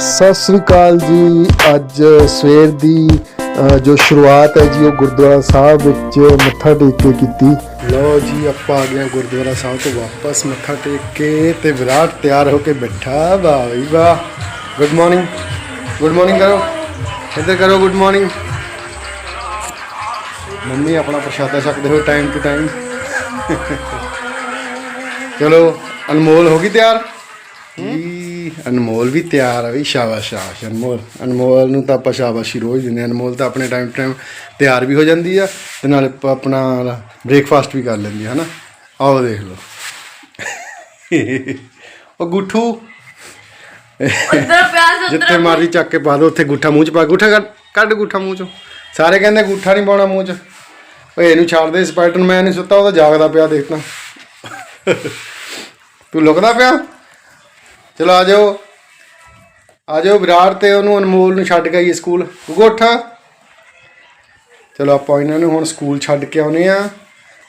ਸਤਿ ਸ੍ਰੀ ਅਕਾਲ ਜੀ। ਅੱਜ ਸਵੇਰ ਦੀ ਜੋ ਸ਼ੁਰੂਆਤ ਹੈ ਜੀ, ਉਹ ਗੁਰਦੁਆਰਾ ਸਾਹਿਬ ਵਿੱਚ ਮੱਥਾ ਟੇਕ ਕੇ ਕੀਤੀ। ਲਓ ਜੀ, ਆਪਾਂ ਆ ਗਏ ਗੁਰਦੁਆਰਾ ਸਾਹਿਬ ਤੋਂ ਵਾਪਸ, ਮੱਥਾ ਟੇਕ ਕੇ ਤੇ ਵਿਰਾਟ ਤਿਆਰ ਹੋ ਕੇ ਬੈਠਾ। ਵਾਹ ਵੀ ਵਾਹ। ਗੁੱਡ ਮਾਰਨਿੰਗ ਗੁੱਡ ਮਾਰਨਿੰਗ ਕਰੋ। ਇੱਧਰ ਕਰੋ ਗੁੱਡ ਮਾਰਨਿੰਗ ਮੰਮੀ ਆਪਣਾ ਪ੍ਰਸ਼ਾਦਾ ਛਕਦੇ ਹੋਏ ਟਾਈਮ ਟੂ ਟਾਈਮ ਚਲੋ, ਅਨਮੋਲ ਹੋ ਗਈ ਤਿਆਰ? ਅਨਮੋਲ ਵੀ ਤਿਆਰ ਆ ਵੀ ਸ਼ਾਬਾਸ਼ ਸ਼ਾਬਾਸ਼ ਅਨਮੋਲ। ਅਨਮੋਲ ਨੂੰ ਤਾਂ ਆਪਾਂ ਸ਼ਾਬਾਸ਼ੀ ਰੋਜ਼ ਦਿੰਦੇ ਹਾਂ। ਅਨਮੋਲ ਤਾਂ ਆਪਣੇ ਟਾਈਮ ਟਾਈਮ ਤਿਆਰ ਵੀ ਹੋ ਜਾਂਦੀ ਆ ਤੇ ਨਾਲੇ ਆਪਣਾ ਬ੍ਰੇਕਫਾਸਟ ਵੀ ਕਰ ਲੈਂਦੀ ਆ ਹਨਾ? ਆਓ ਦੇਖ ਲਓ। ਉਹ ਗੁੱਠੂ। ਉਧਰ ਪਿਆਸ ਜਿੱਥੇ ਮਾਰੀ ਚੱਕ ਕੇ ਪਾ ਦੋ ਉੱਥੇ ਗੁੱਠਾ ਮੂੰਹ ਚ ਪਾ ਗੁੱਠਾ ਕੱਢ- ਗੁੱਠਾ ਮੂੰਹ ਚੋਂ। ਸਾਰੇ ਕਹਿੰਦੇ ਗੁੱਠਾ ਨਹੀਂ ਪਾਉਣਾ ਮੂੰਹ ਚ। ਓਏ ਇਹਨੂੰ ਛੱਡ ਦੇ ਸਪਾਈਡਰਮੈਨ ਨਹੀਂ ਸੁੱਤਾ ਉਹ ਤਾਂ ਜਾਗਦਾ ਪਿਆ ਦੇਖਦਾ ਤੂੰ ਲੁਕਦਾ ਪਿਆ? ਚਲੋ ਆ ਜਾਓ। ਆ ਜਾਓ ਵਿਰਾਟ ਤੇ ਉਹਨੂੰ ਅਨਮੋਲ ਨੂੰ ਛੱਡ ਕੇ ਆਈਏ ਸਕੂਲ। ਗੁੱਠ ਚਲੋ ਆਪਾਂ ਇਹਨਾਂ ਨੂੰ ਹੁਣ ਸਕੂਲ ਛੱਡ ਕੇ ਆਉਨੇ ਆ।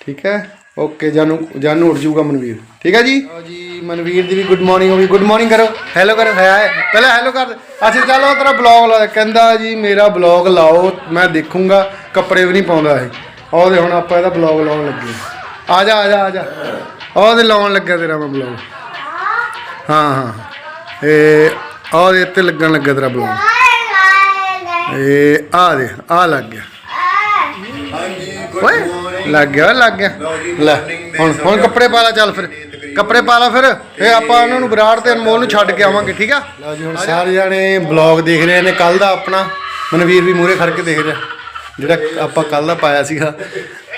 ਠੀਕ ਹੈ? ਓਕੇ ਜਾਨੂ ਜਾਨੂ ਉੱਡ ਜਾਊਗਾ ਮਨਵੀਰ। ਠੀਕ ਹੈ ਜੀ? ਲਓ ਜੀ ਮਨਵੀਰ ਦੀ ਵੀ ਗੁੱਡ ਮਾਰਨਿੰਗ ਹੋ ਗਈ। ਗੁੱਡ ਮਾਰਨਿੰਗ ਕਰੋ। ਹੈਲੋ ਕਰੋ। ਹਾਏ ਪਹਿਲਾਂ ਹੈਲੋ ਕਰ ਅੱਛਾ ਚਲੋ ਤੇਰਾ ਬਲੌਗ ਲਾ ਕਹਿੰਦਾ ਜੀ ਮੇਰਾ ਬਲੌਗ ਲਾਓ ਮੈਂ ਦੇਖੂੰਗਾ। ਕੱਪੜੇ ਵੀ ਨਹੀਂ ਪਾਉਂਦਾ ਇਹ। ਉਹਦੇ ਹੁਣ ਆਪਾਂ ਇਹਦਾ ਬਲੌਗ ਲਾਉਣ ਲੱਗੇ ਆ ਜਾ ਆ ਜਾ ਆ ਜਾ। ਉਹਦੇ ਲਾਉਣ ਲੱਗਾ ਤੇਰਾ ਮੈਂ ਬਲੌਗ ਹਾਂ ਹਾਂ। ਇਹ ਉਹਦੇ ਉੱਤੇ ਲੱਗਣ ਲੱਗਾ ਤੇਰਾ ਬਲੌਗ। ਇਹ ਆ ਦੇ ਆ ਲੱਗ ਗਿਆ। ਓਏ, ਲੱਗ ਗਿਆ ਲੱਗ ਗਿਆ। ਲੈ, ਹੁਣ ਹੁਣ ਕੱਪੜੇ ਪਾ ਲਾ, ਚੱਲ ਫਿਰ। ਕੱਪੜੇ ਪਾ ਲਾ ਫਿਰ ਇਹ ਆਪਾਂ ਉਹਨਾਂ ਨੂੰ ਵਿਰਾਟ ਤੇ ਅਨਮੋਲ ਨੂੰ ਛੱਡ ਕੇ ਆਵਾਂਗੇ, ਠੀਕ ਆ? ਲਓ ਜੀ, ਹੁਣ ਸਾਰੇ ਜਾਣੇ ਬਲੌਗ ਦੇਖ ਰਹੇ ਨੇ ਕੱਲ ਦਾ ਆਪਣਾ ਮਨਵੀਰ ਵੀ ਮੂਰੇ ਖੜ ਕੇ ਦੇਖ ਰਿਹਾ। ਜਿਹੜਾ ਆਪਾਂ ਕੱਲ ਦਾ ਪਾਇਆ ਸੀਗਾ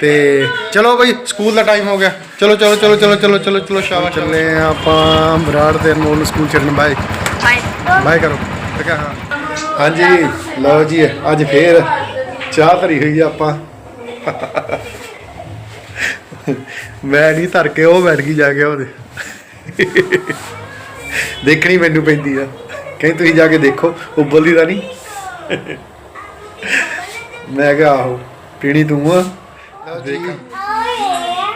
ਤੇ ਚਲੋ ਬਈ ਸਕੂਲ ਦਾ ਟਾਈਮ ਹੋ ਗਿਆ। ਚਲੋ ਚਲੋ ਚਲੋ ਚਲੋ ਚਲੋ ਚਲੋ ਚਲੋ ਸ਼ਾਬਾਸ਼ ਚੱਲੇ ਆ ਆਪਾਂ ਵਿਰਾਟ ਤੇ ਅਨਮੋਲ ਨੂੰ ਸਕੂਲ ਛੱਡਣ। ਬਾਏ ਬਾਏ ਕਰੋ। ਠੀਕ ਹੈ ਹਾਂ। ਹਾਂਜੀ ਲਓ ਜੀ ਅੱਜ ਫੇਰ ਚਾਹ ਧਰੀ ਹੋਈ ਆ ਆਪਾਂ। ਮੈਂ ਨਹੀਂ ਧਰ ਕੇ ਉਹ ਬੈਠ ਗਈ ਜਾ ਕੇ ਉਹਦੇ। ਦੇਖਣੀ ਮੈਨੂੰ ਪੈਂਦੀ ਆ। ਕਹਿੰਦੀ ਤੁਸੀਂ ਜਾ ਕੇ ਦੇਖੋ ਉਬਲਦੀ ਤਾਂ ਨਹੀਂ। ਮੈਂ ਕਿਹਾ ਆਹੋ ਪੀਣੀ ਤੂੰ ਆ। ਦੇਖ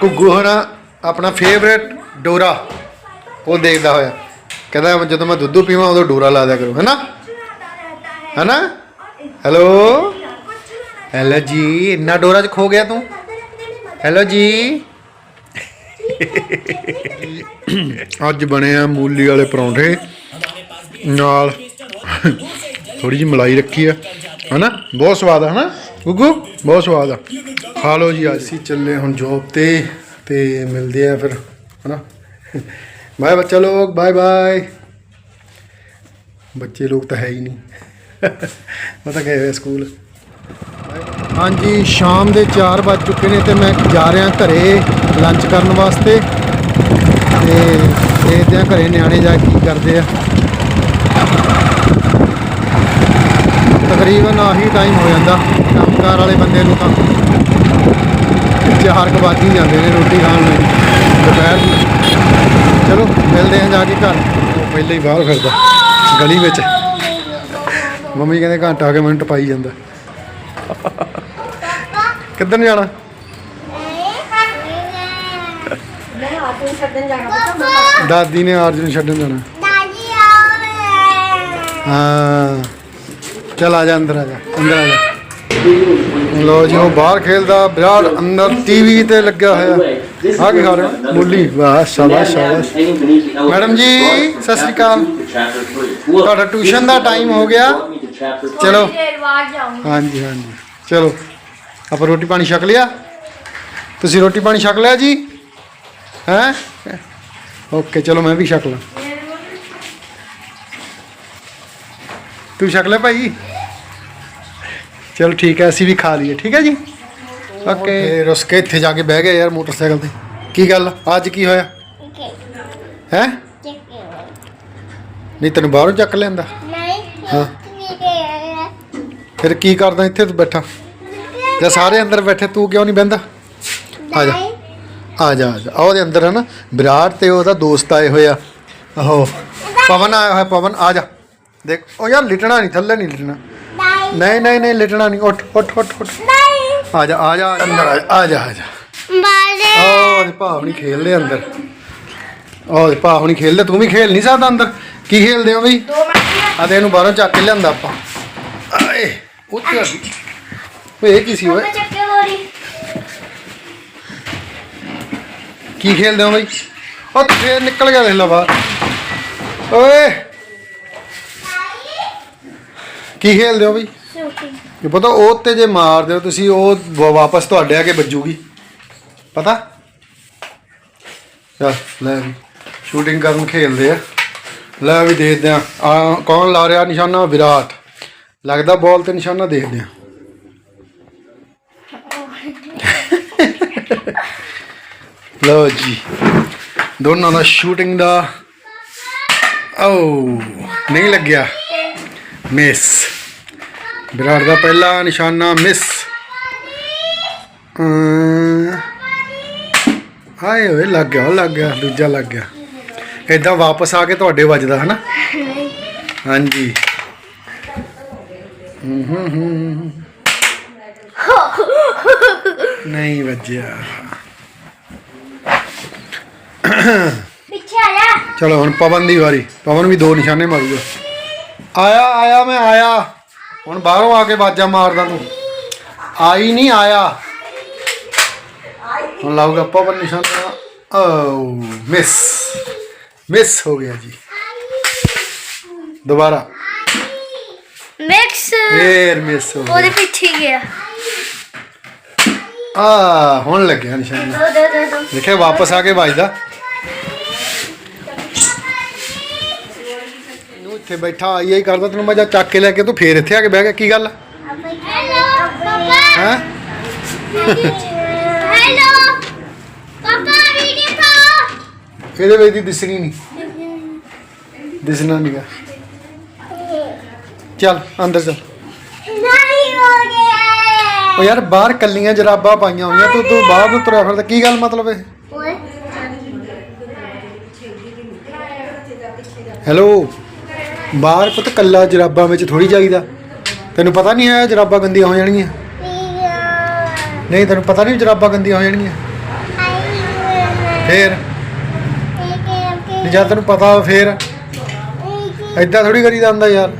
ਗੁੱਗੂ ਹਣਾ ਆਪਣਾ ਫੇਵਰੇਟ ਡੋਰਾ। ਉਹ ਦੇਖਦਾ ਹੋਇਆ। ਕਹਿੰਦਾ ਜਦੋਂ ਮੈਂ ਦੁੱਧ ਪੀਵਾਂ ਉਦੋਂ ਡੋਰਾ ਲਾ ਦਿਆ ਕਰੋ। ਹੈਨਾ? ਹੈਨਾ? ਹੈਲੋ? ਹੈਲੋ ਜੀ, ਇੰਨਾ ਡੋਰਾ ਚ ਖੋ ਗਿਆ ਤੂੰ। ਹੈਲੋ ਜੀ। ਅੱਜ ਬਣੇ ਆ ਮੂਲੀ ਵਾਲੇ ਪਰੌਂਠੇ। ਨਾਲ ਥੋੜੀ ਜਿਹੀ ਮਲਾਈ ਰੱਖੀ ਆ। ਹਨਾ? ਬਹੁਤ ਸਵਾਦ ਆ, ਹਨਾ? ਗੁੱਗੂ, ਬਹੁਤ ਸਵਾਦ ਆ। ਖਾ ਲਓ ਜੀ, ਅੱਜ ਅਸੀਂ ਚੱਲੇ ਹੁਣ ਜੋਬ ਤੇ ਤੇ ਮਿਲਦੇ ਆ ਫਿਰ, ਹਨਾ? ਬਾਏ ਬੱਚਾ ਲੋਕ ਬਾਏ ਬਾਏ ਬੱਚੇ ਲੋਕ ਤਾਂ ਹੈ ਹੀ ਨਹੀਂ। ਉਹ ਤਾਂ ਗਏ ਹੋਏ ਸਕੂਲ। ਹਾਂਜੀ, ਸ਼ਾਮ ਦੇ 4 ਵੱਜ ਚੁੱਕੇ ਨੇ ਤੇ ਮੈਂ ਜਾ ਰਿਹਾ ਘਰੇ ਲੰਚ ਕਰਨ ਵਾਸਤੇ। ਤੇ ਦੇਖਦੇ ਆ ਘਰੇ ਨਿਆਣੇ ਜਾ ਕੇ ਕੀ ਕਰਦੇ ਆ। ਤਕਰੀਬਨ ਆਹੀ ਟਾਈਮ ਹੋ ਜਾਂਦਾ ਕੰਮਕਾਰ ਵਾਲੇ ਬੰਦੇ ਨੂੰ ਤਾਂ। ਚਾਰ ਕੁ ਵੱਜ ਹੀ ਜਾਂਦੇ ਨੇ ਰੋਟੀ ਖਾਣ ਨੂੰ। ਦੁਪਹਿਰ ਨੂੰ। ਚਲੋ ਮਿਲਦੇ ਆ ਜਾ ਕੇ ਘਰ। ਪਹਿਲੇ ਹੀ ਬਾਹਰ ਫਿਰਦਾ ਗਲੀ ਵਿੱਚ। ਮੰਮੀ ਕਹਿੰਦੇ ਘੰਟਾ ਕੇ ਮਿੰਟ ਪਾਈ ਜਾਂਦਾ। ਕਿੱਧਰ ਨੂੰ ਜਾਣਾ? ਦਾਦੀ ਨੇ ਆਰਜਨ ਛੱਡਣ ਜਾਣਾ। ਹਾਂ। ਚਲ ਆ ਜਾ, ਅੰਦਰ ਆ ਜਾ, ਅੰਦਰ ਆ ਜਾ। ਲੋ ਜੀ, ਉਹ ਬਾਹਰ ਖੇਲਦਾ ਵਿਰਾਟ ਅੰਦਰ ਟੀਵੀ ਤੇ ਲੱਗਾ ਹੋਇਆ। ਆ ਕੀ ਖਾ ਰਹੇ? ਵਾਹ, ਸ਼ਾਬਾਸ਼ ਸ਼ਾਬਾਸ਼। ਮੈਡਮ ਜੀ, ਸਤਿ ਸ੍ਰੀ ਅਕਾਲ। ਤੁਹਾਡਾ ਟਿਊਸ਼ਨ ਦਾ ਟਾਈਮ ਹੋ ਗਿਆ। ਚਲੋ। ਹਾਂਜੀ ਹਾਂਜੀ। ਚਲੋ। ਆਪਾਂ ਰੋਟੀ ਪਾਣੀ ਛਕ ਲਿਆ? ਤੁਸੀਂ ਰੋਟੀ ਪਾਣੀ ਛਕ ਲਿਆ ਜੀ? ਹੈਂ? ਓਕੇ, ਚਲੋ ਮੈਂ ਵੀ ਛਕ ਲਾਂ। ਤੂੰ ਛਕ ਲੈ ਭਾਈ? ਚਲੋ ਠੀਕ ਹੈ ਅਸੀਂ ਵੀ ਖਾ ਲਈਏ ਠੀਕ ਹੈ ਜੀ? ਓਕੇ ਰੁੱਸ ਕੇ ਇੱਥੇ ਜਾ ਕੇ ਬਹਿ ਗਏ ਯਾਰ ਮੋਟਰਸਾਈਕਲ ਤੇ। ਕੀ ਗੱਲ ਅੱਜ ਕੀ ਹੋਇਆ? ਹੈ? ਨਹੀਂ ਤੈਨੂੰ ਬਾਹਰੋਂ ਚੱਕ ਲਿਆਂਦਾ? ਹਾਂ। ਫਿਰ ਕੀ ਕਰਦਾ ਇੱਥੇ ਤੂੰ ਬੈਠਾ? ਜਾਂ ਸਾਰੇ ਅੰਦਰ ਬੈਠੇ ਤੂੰ ਕਿਉਂ ਨਹੀਂ ਬਹਿੰਦਾ? ਆ ਜਾ। ਆ ਜਾ ਆ ਜਾ। ਉਹਦੇ ਅੰਦਰ ਹੈ ਨਾ ਵਿਰਾਟ ਤੇ ਉਹਦਾ ਦੋਸਤ ਆਏ ਹੋਏ ਆ। ਆਹੋ ਪਵਨ ਆਇਆ ਹੋਇਆ ਪਵਨ ਆ ਜਾ। ਦੇਖ ਉਹ ਯਾਰ ਲਿਟਣਾ ਨਹੀਂ ਥੱਲੇ ਨਹੀਂ ਲਿਟਣਾ। ਨਹੀਂ। ਨਹੀਂ ਨਹੀਂ ਲਿਟਣਾ ਨਹੀਂ ਉੱਠ ਉੱਠ ਉੱਠ ਉੱਠ। ਆ ਜਾ ਆ ਜਾ ਅੰਦਰ ਆ ਜਾ, ਆ ਜਾ ਆ ਜਾ। ਉਹ ਭਾਵ ਨਹੀਂ ਖੇਲਦੇ ਅੰਦਰ। ਉਹ ਉਹਦੇ ਭਾਵ ਨਹੀਂ ਖੇਲਦੇ ਤੂੰ ਵੀ ਖੇਲ ਨਹੀਂ ਸਕਦਾ ਅੰਦਰ। ਕੀ ਖੇਲਦੇ ਹੋ ਬਈ? ਦੋ ਮਿੰਟ ਆ ਤੇ ਇਹਨੂੰ ਬਾਹਰੋਂ ਚੱਕ ਕੇ ਲਿਆਂਦਾ ਆਪਾਂ। ਆਏ ਉੱਥੇ ਆ ਗਈ। ਓਏ ਇਹ ਕੀ ਸੀ ਓਏ? ਕੀ ਖੇਲਦੇ ਹੋ ਬਈ? ਉਹ ਤੇ ਫੇਰ ਨਿਕਲ ਗਿਆ ਦੇਖ ਲਾ ਬਾਹਰ। ਓਏ। ਕੀ ਖੇਲਦੇ ਹੋ ਬਈ? ਸ਼ੂਟਿੰਗ। ਇਹ ਪਤਾ ਉਹ ਤੇ ਜੇ ਮਾਰਦੇ ਹੋ ਤੁਸੀਂ ਉਹ ਵਾ- ਵਾਪਸ ਤੁਹਾਡੇ ਆ ਕੇ ਵੱਜੂਗੀ। ਪਤਾ? ਚੱਲ ਲੈ ਵੀ। ਸ਼ੂਟਿੰਗ ਕਰਨ ਖੇਲਦੇ ਆ। ਲੈ ਵੀ ਦੇਖਦੇ ਆ। ਆ ਕੌਣ ਲਾ ਰਿਹਾ ਨਿਸ਼ਾਨਾ? ਵਿਰਾਟ। ਲੱਗਦਾ ਬਾਲ ਤੇ ਨਿਸ਼ਾਨਾ ਦੇਖਦੇ ਆ। ਲਓ ਜੀ। ਦੋਨਾਂ ਦਾ ਸ਼ੂਟਿੰਗ ਦਾ ਓ ਨਹੀਂ ਲੱਗਿਆ। ਮਿਸ। ਵਿਰਾਟ ਦਾ ਪਹਿਲਾ ਨਿਸ਼ਾਨਾ ਮਿਸ ਅਮ, ਹਾਏ ਓਏ ਲੱਗ ਗਿਆ ਲੱਗ ਗਿਆ ਦੂਜਾ ਲੱਗ ਗਿਆ। ਇਦਾਂ ਵਾਪਸ ਆ ਕੇ ਤੁਹਾਡੇ ਵੱਜਦਾ ਹਨਾ? ਹਾਂਜੀ। ਨਹੀਂ ਵੱਜਿਆ। ਪਿੱਛੇ ਆ ਜਾ। ਚਲੋ ਹੁਣ ਪਵਨ ਦੀ ਵਾਰੀ। ਪਵਨ ਵੀ ਦੋ ਨਿਸ਼ਾਨੇ ਮਾਰੂਗਾ ਆਇਆ ਆਇਆ ਮੈਂ ਆਇਆ। ਹੁਣ ਬਾਹਰੋਂ ਆ ਕੇ ਬਾਜਾ ਮਾਰਦਾ ਤੂੰ। ਆਈ ਨਹੀਂ ਆਇਆ। ਹੁਣ ਲਾਊਗਾ ਪਵਨ ਨਿਸ਼ਾਨਾ। ਓ ਮਿਸ ਮਿਸ ਹੋ ਗਿਆ ਜੀ। ਦੁਬਾਰਾ। ਮਿਕਸ ਫੇਰ ਮਿਸ ਹੋ ਉਹਦੇ ਗਿਆ। ਪਿੱਛੇ ਗਿਆ। ਆ ਹੁਣ ਲੱਗਿਆ ਨਿਸ਼ਾਨਾ। ਦੇਖਿਆ ਵਾਪਸ ਆ ਕੇ ਵੱਜਦਾ। ਇੱਥੇ ਬੈਠਾ ਆਈ ਆਈ ਕਰਦਾ ਤੈਨੂੰ ਮੈਂ ਜਾ ਚੱਕ ਕੇ ਲੈ ਕੇ ਤੂੰ ਫੇਰ ਇੱਥੇ ਆ ਕੇ ਬਹਿ ਗਿਆ ਕੀ ਗੱਲ ਹੈਲੋ ਪਾਪਾ। ਹੈ? ਹੈਲੋ ਪਾਪਾ ਵੀਡੀਓ ਕਾ ਇਹਦੇ ਵਿੱਚ ਦੀ ਦਿਸਣੀ ਨਹੀਂ। ਦਿਸਣਾ ਨਹੀਂਗਾ ਚੱਲ ਅੰਦਰ ਚੱਲ। ਨਹੀਂ ਹੋ ਗਿਆ। ਉਹ ਯਾਰ ਬਾਹਰ ਕੱਲੀਆਂ ਜਰਾਬਾਂ ਪਾਈਆਂ ਹੋਈਆਂ ਤੂੰ ਤੂੰ ਬਾਹਰ ਨੂੰ ਤੁਰਿਆ ਫਿਰਦਾ ਕੀ ਗੱਲ ਮਤਲਬ ਇਹ? ਓਏ। ਹੈਲੋ ਬਾਹਰ ਪੁੱਤ ਕੱਲਾ ਜਰਾਬਾਂ ਵਿੱਚ ਥੋੜੀ ਜਾਈਦਾ। ਤੈਨੂੰ ਪਤਾ ਨਹੀਂ ਹੈ ਜਰਾਬਾਂ ਗੰਦੀਆਂ ਹੋ ਜਾਣਗੀਆਂ? ਨਹੀਂ, ਤੈਨੂੰ ਪਤਾ ਨਹੀਂ ਜਰਾਬਾਂ ਗੰਦੀਆਂ ਹੋ ਜਾਣਗੀਆਂ? ਫੇਰ? ਨਹੀਂ ਜਦ ਤੈਨੂੰ ਪਤਾ ਫੇਰ? ਐਦਾਂ ਥੋੜੀ ਕਰੀਦਾ ਹੁੰਦਾ ਯਾਰ।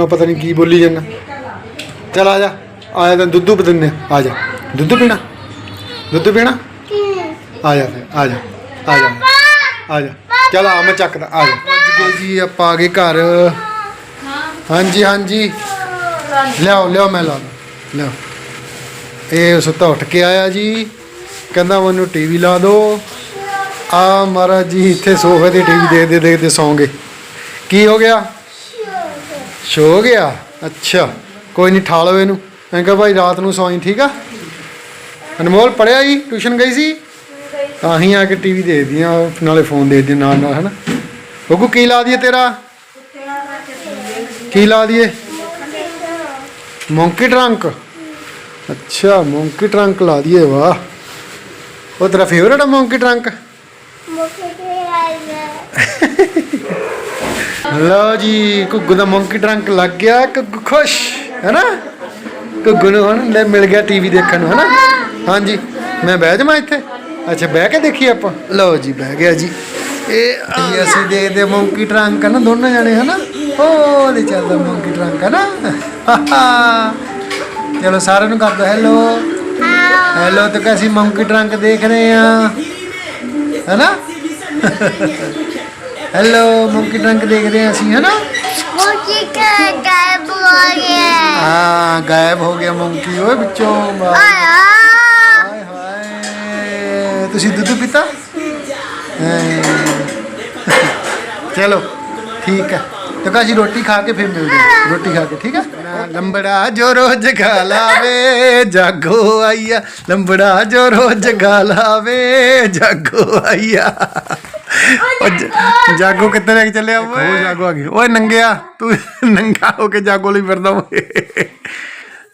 ਆ ਪਤਾ ਨਹੀਂ ਕੀ ਬੋਲੀ ਜਾਂਦਾ। ਚਲ ਆ ਜਾ ਆ ਜਾ ਤੈਨੂੰ ਦੁੱਧ ਪਤੰਨੇ ਆ। ਜਾ। ਦੁੱਧ ਪੀਣਾ? ਦੁੱਧ ਪੀਣਾ? ਆ ਜਾ ਫਿਰ ਆ ਜਾ ਆ ਜਾ। ਆ ਜਾ। ਚਲ ਆ ਮੈਂ ਚੱਕਦਾ ਆ ਜਾ। ਵੱਜ ਗਏ ਜੀ ਆਪਾਂ ਆ ਗਏ ਘਰ। ਹਾਂਜੀ ਹਾਂਜੀ। ਲਿਆਓ ਲਿਆਓ ਮੈਂ ਲਾ ਦਾਂ, ਲਿਆਓ। ਇਹ ਸੁੱਤਾ ਉੱਠ ਕੇ ਆਇਆ ਜੀ। ਕਹਿੰਦਾ ਮੈਨੂੰ ਟੀਵੀ ਲਾ ਦਿਓ ਆ ਮਹਾਰਾਜ ਜੀ ਇੱਥੇ ਸੋਫੇ ਤੇ ਟੀਵੀ ਦੇਖਦੇ ਦੇਖਦੇ ਸੌਂਗੇ ਕੀ ਹੋ ਗਿਆ? ਸੋ ਹੋ ਗਿਆ? ਅੱਛਾ ਕੋਈ ਨਹੀਂ ਠਾ ਲਓ ਇਹਨੂੰ। ਮੈਂ ਕਿਹਾ ਭਾਈ ਰਾਤ ਨੂੰ ਸੌਂ ਠੀਕ ਆ? ਅਨਮੋਲ ਪੜਿਆ ਜੀ? ਟਿਊਸ਼ਨ ਗਈ ਸੀ? ਤਾਂ ਹੀ ਆ ਕੇ ਟੀਵੀ ਆ ਨਾਲੇ ਫੋਨ ਦੇਖਦੇ ਨਾਲ ਨਾਲ, ਹਨਾ? ਬੱਗੂ ਕੀ ਲਾ ਦਈਏ ਤੇਰਾ? ਕੀ ਲਾ ਦਈਏ? Monkey trunk? ਅੱਛਾ, ਮੌਂਕੀ ਟਰੰਕ ਲਾ ਦਈਏ, ਵਾਹ। ਉਹ ਤੇਰਾ ਫੇਵਰਟ ਆ ਮੌਂਕੀ ਟਰੰਕ? ਲਓ ਜੀ, ਘੁੱਗੂ ਦਾ ਮੌਂਕੀ ਟਰੰਕ ਲੱਗ ਗਿਆ, ਘੁੱਗੂ ਖੁਸ਼, ਹੈਨਾ? ਘੁੱਗੂ ਨੂੰ ਹੁਣ ਮਿਲ ਗਿਆ ਟੀਵੀ ਦੇਖਣ ਨੂੰ, ਹੈਨਾ? ਹਾਂਜੀ, ਮੈਂ ਬਹਿ ਜਾਵਾਂ ਇੱਥੇ। ਅੱਛਾ ਬਹਿ ਕੇ ਦੇਖੀ ਆਪਾਂ? ਲਓ ਜੀ ਬਹਿ ਗਿਆ ਜੀ। ਇਹ ਅਸੀਂ ਦੇਖਦੇ ਮੌਂਕੀ ਟਰੰਕ ਨਾ ਦੋਨੋਂ ਜਾਣੇ ਹਨਾ? ਉਹ ਦੇ ਚੱਲਦਾ ਮੌਂਕੀ ਟਰੰਕ ਹਨਾ ਚਲੋ ਸਾਰਿਆਂ ਨੂੰ ਕਰ ਦੋ ਹੈਲੋ। ਹੈਲੋ ਤੇ ਕੈਸੀ ਮੌਂਕੀ ਟਰੰਕ ਦੇਖ ਰਹੇ ਆ ਹੈਨਾ? ਹੈਲੋ ਮੌਂਕੀ ਟਰੰਕ ਦੇਖ ਰਹੇ ਆ ਅਸੀਂ ਹੈਨਾ? ਹਾਂ ਗਾਇਬ ਹੋ ਗਿਆ ਮੌਂਕੀ ਓਏ ਵਿੱਚੋਂ ਬਾਹਰ। ਤੁਸੀਂ ਦੁੱਧ ਪੀਤਾ। ਚਲੋ ਠੀਕ ਹੈ ਤੇ ਕਾਜੀ ਰੋਟੀ ਖਾ ਕੇ ਫਿਰ ਮਿਲਦੇ ਹਾਂ। ਰੋਟੀ ਖਾ ਕੇ ਠੀਕ ਹੈ ਲੰਬੜਾ ਜੋ ਰੋਜ਼ ਗਾ ਲਾਵੇ ਜਾਗੋ ਆਈਆ ਲੰਬੜਾ ਜੋ ਰੋਜ਼ ਗਾ ਲਾਵੇ ਜਾਗੋ ਆਈਆ ਜਾਗੋ ਕਿੱਥੇ ਲੈ ਕੇ ਚੱਲਿਆ ਓਏ ਉਹ ਜਾਗੋ ਆ ਗਈ ਓਏ ਨੰਗਿਆ ਤੂੰ ਨੰਗਾ ਹੋ ਕੇ ਜਾਗੋ ਲਈ ਫਿਰਦਾ ਓਏ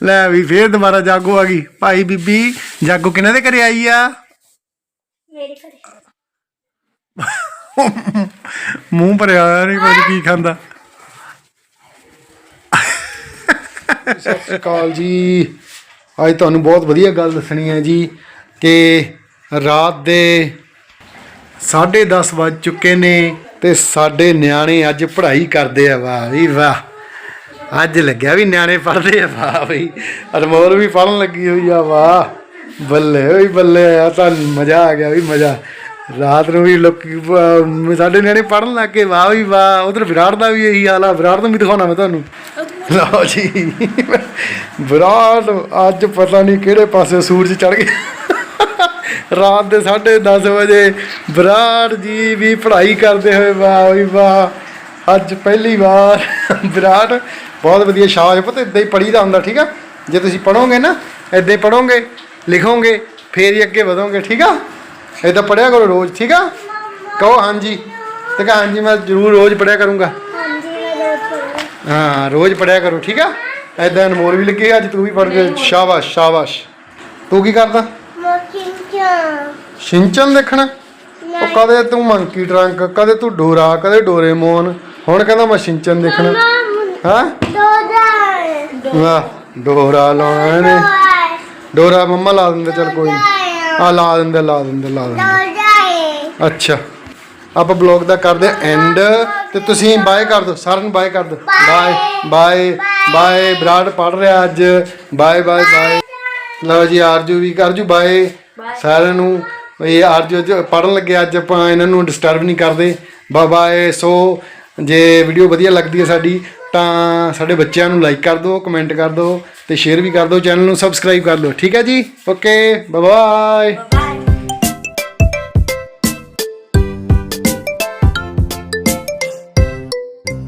ਲੈ ਵੀ ਫੇਰ ਦੁਬਾਰਾ ਜਾਗੋ ਆ ਗਈ ਭਾਈ ਬੀਬੀ ਜਾਗੋ ਕਿਹਨਾਂ ਦੇ ਘਰੇ ਆਈ ਆ ਮੇਰੇ ਘਰੇ। ਮੂੰਹ ਭਰਿਆ ਹੋਇਆ ਨਹੀਂ ਪਤਾ ਕੀ ਖਾਂਦਾ? ਸਤਿ ਸ਼੍ਰੀ ਅਕਾਲ ਜੀ। ਅੱਜ ਤੁਹਾਨੂੰ ਬਹੁਤ ਵਧੀਆ ਗੱਲ ਦੱਸਣੀ ਹੈ ਜੀ ਕਿ ਰਾਤ ਦੇ 10:30 ਵੱਜ ਚੁੱਕੇ ਨੇ ਤੇ ਸਾਡੇ ਨਿਆਣੇ ਅੱਜ ਪੜ੍ਹਾਈ ਕਰਦੇ ਆ ਵਾਹ ਵੀ ਵਾਹ। ਅੱਜ ਲੱਗਿਆ ਵੀ ਨਿਆਣੇ ਪੜ੍ਹਦੇ ਆ ਵਾਹ ਬਈ ਅਨਮੋਲ ਵੀ ਪੜ੍ਹਨ ਲੱਗੀ ਹੋਈ ਆ ਵਾਹ। ਬੱਲੇ ਓਏ ਬੱਲੇ ਆ ਤਾਂ ਮਜ਼ਾ ਆ ਗਿਆ, ਵੀ ਮਜ਼ਾ। ਰਾਤ ਨੂੰ ਵੀ ਲੋਕੀ ਸਾਡੇ ਨਿਆਣੇ ਪੜ੍ਹਨ ਲੱਗ ਗਏ, ਵਾਹ ਵੀ ਵਾਹ, ਉਧਰ ਵਿਰਾਟ ਦਾ ਵੀ ਇਹੀ ਹਾਲ ਆ, ਵਿਰਾਟ ਨੂੰ ਵੀ ਦਿਖਾਉਣਾ ਮੈਂ ਤੁਹਾਨੂੰ। ਲਓ ਜੀ, ਵਿਰਾਟ ਅੱਜ ਪਤਾ ਨਹੀਂ ਕਿਹੜੇ ਪਾਸੇ ਸੂਰਜ ਚੜ ਗਿਆ। ਰਾਤ ਦੇ 10:30 ਵਜੇ ਵਿਰਾਟ ਜੀ ਵੀ ਪੜ੍ਹਾਈ ਕਰਦੇ ਹੋਏ, ਵਾਹ ਵੀ ਵਾਹ। ਅੱਜ ਪਹਿਲੀ ਵਾਰ ਵਿਰਾਟ ਬਹੁਤ ਵਧੀਆ ਸ਼ਾਬਾਸ਼ ਪਤਾ ਇਦਾਂ ਹੀ ਪੜੀਦਾ ਹੁੰਦਾ, ਠੀਕ ਆ? ਜੇ ਤੁਸੀਂ ਪੜੋਗੇ ਨਾ ਇਦਾਂ ਹੀ ਪੜੋਗੇ ਲਿਖੋਗੇ ਫੇਰ ਹੀ ਅੱਗੇ ਵਧੋਗੇ ਠੀਕ ਆ? ਇਦਾਂ ਪੜਿਆ ਕਰੋ ਰੋਜ਼ ਠੀਕ ਆ? ਕਹੋ ਹਾਂਜੀ। ਤੇ ਕਹ ਹਾਂਜੀ ਮੈਂ ਜ਼ਰੂਰ ਰੋਜ਼ ਪੜਿਆ ਕਰੂੰਗਾ। ਹਾਂ ਰੋਜ਼ ਪੜਿਆ ਕਰੋ ਠੀਕ ਆ? ਐਦਾਂ ਅਨਮੋਲ ਵੀ ਲੱਗੇ ਅੱਜ ਤੂੰ ਵੀ ਪੜ ਕੇ ਸ਼ਾਬਾਸ਼ ਸ਼ਾਬਾਸ਼। ਤੂੰ ਕੀ ਕਰਦਾ? ਸ਼ਿੰਚਨ ਦੇਖਣਾ? ਉਹ ਕਦੇ ਤੂੰ ਮੰਕੀ ਟਰੰਕ ਕਦੇ ਤੂੰ ਡੋਰਾ ਕਦੇ ਡੋਰੇਮੋਨ ਹੁਣ ਕਹਿੰਦਾ ਮੈਂ ਸ਼ਿੰਚਨ ਦੇਖਣਾ। ਹਾਂ? ਦੋਦਾ ਵਾਹ ਡੋਰਾ ਲਾਉਣਾ ਇਹਨੇ। ਡੋਰਾ ਮੰਮਾ ਲਾ ਦਿੰਦੇ ਚਲ ਕੋਈ ਨੀ। ਆ ਲਾ ਦਿੰਦੇ ਲਾ ਦਿੰਦੇ ਲਾ ਦਿੰਦੇ। ਅੱਛਾ। ਆਪਾਂ ਬਲੌਗ ਦਾ ਕਰਦੇ ਐਂਡ ਤੇ ਤੁਸੀਂ ਬਾਏ ਕਰ ਦਿਓ। ਸਾਰਿਆਂ ਨੂੰ ਬਾਏ ਕਰ ਦਿਓ। ਬਾਏ ਬਾਏ ਬਾਏ ਬਰਾੜ ਪੜ ਰਿਹਾ ਅੱਜ। ਬਾਏ ਬਾਏ ਬਾਏ ਲਓ ਜੀ ਆਰਜੂ ਵੀ ਕਰਜੂ ਬਾਏ ਸਾਰਿਆਂ ਨੂੰ। ਇਹ ਆਰਜੂ ਅੱਜ ਪੜਨ ਲੱਗੇ ਅੱਜ ਆਪਾਂ ਇਹਨਾਂ ਨੂੰ ਡਿਸਟਰਬ ਨਹੀਂ ਕਰਦੇ। ਬਾਏ ਬਾਏ ਸੋ ਜੇ ਵੀਡੀਓ ਵਧੀਆ ਲੱਗਦੀ ਹੈ ਸਾਡੀ ਤਾਂ ਸਾਡੇ ਬੱਚਿਆਂ ਨੂੰ ਲਾਈਕ ਕਰ ਦਿਓ ਕਮੈਂਟ ਕਰ ਦਿਓ। ਤੇ ਸ਼ੇਅਰ ਵੀ ਕਰ ਦਿਓ ਚੈਨਲ ਨੂੰ ਸਬਸਕ੍ਰਾਈਬ ਕਰ ਲਓ ਠੀਕ ਹੈ ਜੀ? Okay bye bye